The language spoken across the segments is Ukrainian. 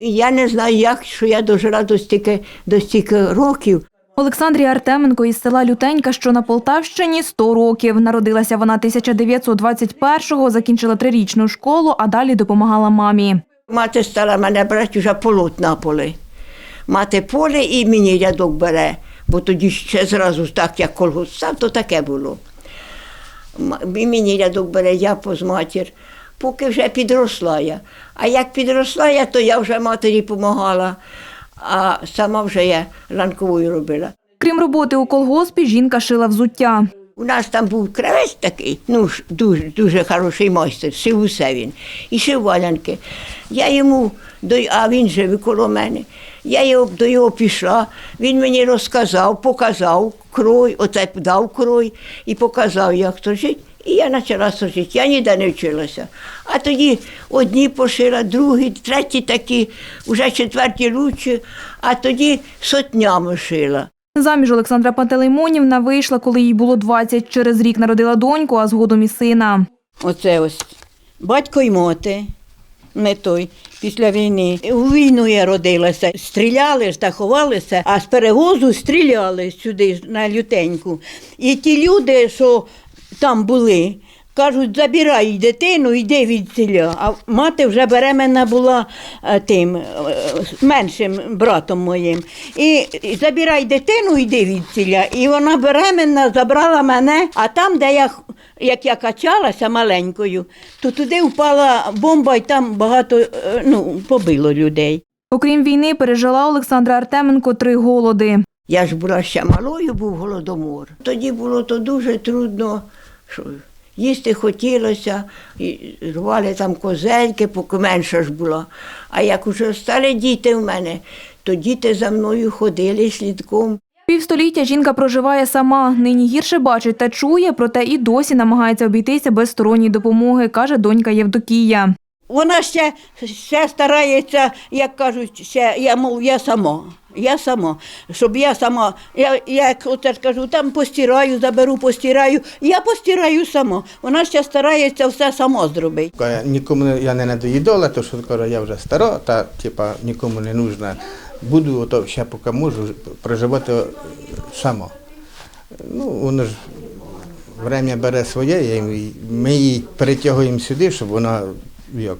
Я не знаю, як що я дожила до стільки, до стільки років. Олександрі Артеменко із села Лютенька, що на Полтавщині, 100 років. Народилася вона 1921-го, закінчила трирічну школу, а далі допомагала мамі. Мати стала мене брати вже полот на поле. Мати поле і мені рядок бере, бо тоді ще зразу так, як колгосп став, то таке було. І мені рядок бере, я поз матір, поки вже підросла я. А як підросла я, то я вже матері допомагала, а сама вже я ланковою робила. Крім роботи у колгоспі, жінка шила взуття. У нас там був кравець такий, ну дуже, дуже хороший майстер, шив усе він. І шив валянки. Я йому, а він жив коло мене. Я його, до його пішла, він мені розказав, показав крой, оце дав крой і показав, як то жить. І я почала сожити. Я ніде не вчилася. А тоді одні пошила, другі, треті такі, вже четверті лучші, а тоді сотнями шила. Заміж Олександра Пантелеймонівна вийшла, коли їй було 20. Через рік народила доньку, а згодом і сина. Оце ось батько й моти. Не той після війни. У війну я родилася. Стріляли ж та ховалися, а з перевозу стріляли сюди на лютеньку. І ті люди, що там були, кажуть, забирай дитину, йди від селя. А мати вже беременна була е, тим е, меншим братом моїм. І, забирай дитину, йди від селя. І вона беременна забрала мене, а там, де я як я качалася маленькою, то туди впала бомба, і там багато е, ну, побило людей. Окрім війни, пережила Олександра Артеменко три голоди. Я ж була ще малою, був голодомор. Тоді було то дуже трудно, що їсти хотілося, і рвали там козельки, поки менша ж була. А як уже стали діти в мене, то діти за мною ходили слідком. Півстоліття жінка проживає сама. Нині гірше бачить та чує, проте і досі намагається обійтися без сторонньої допомоги, каже донька Євдокія. Вона ще, ще старається, як кажуть, ще, я мов, я сама. Я сама, щоб я сама, я як оце кажу, там постираю, заберу, постираю. Я постираю сама. Вона ще старається все сама зробити. Нікому я не надоїдала, то що каже, я вже стара, та типа нікому не нужна. Буду ото ще поки можу проживати сама. Ну, воно ж время бере своє, і ми її перетягуємо сюди, щоб вона як,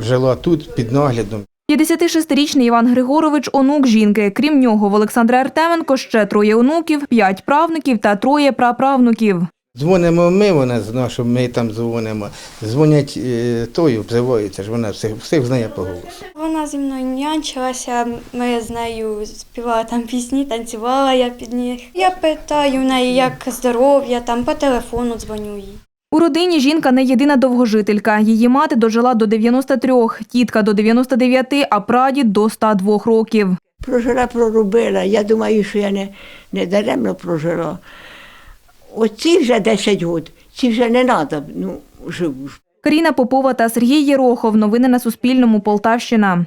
жила тут під наглядом. 56-річний Іван Григорович – онук жінки. Крім нього, в Олександра Артеменко ще троє онуків, п'ять правнуків та троє праправнуків. Дзвонимо ми, вона знає, що ми там дзвонимо. Дзвонять е, тою, обзиваються ж, вона всіх, всіх знає по голосу. Вона зі мною нянчилася, ми з нею співали там пісні, танцювала я під них. Я питаю в неї, як здоров'я, там по телефону дзвоню їй. У родині жінка не єдина довгожителька. Її мати дожила до 93, тітка до 99, а прадід до 102 років. Прожила, проробила. Я думаю, що я не, не даремно прожила. Оці вже 10 років, ці вже не треба, ну, живу. Каріна Попова та Сергій Єрохов. Новини на Суспільному. Полтавщина.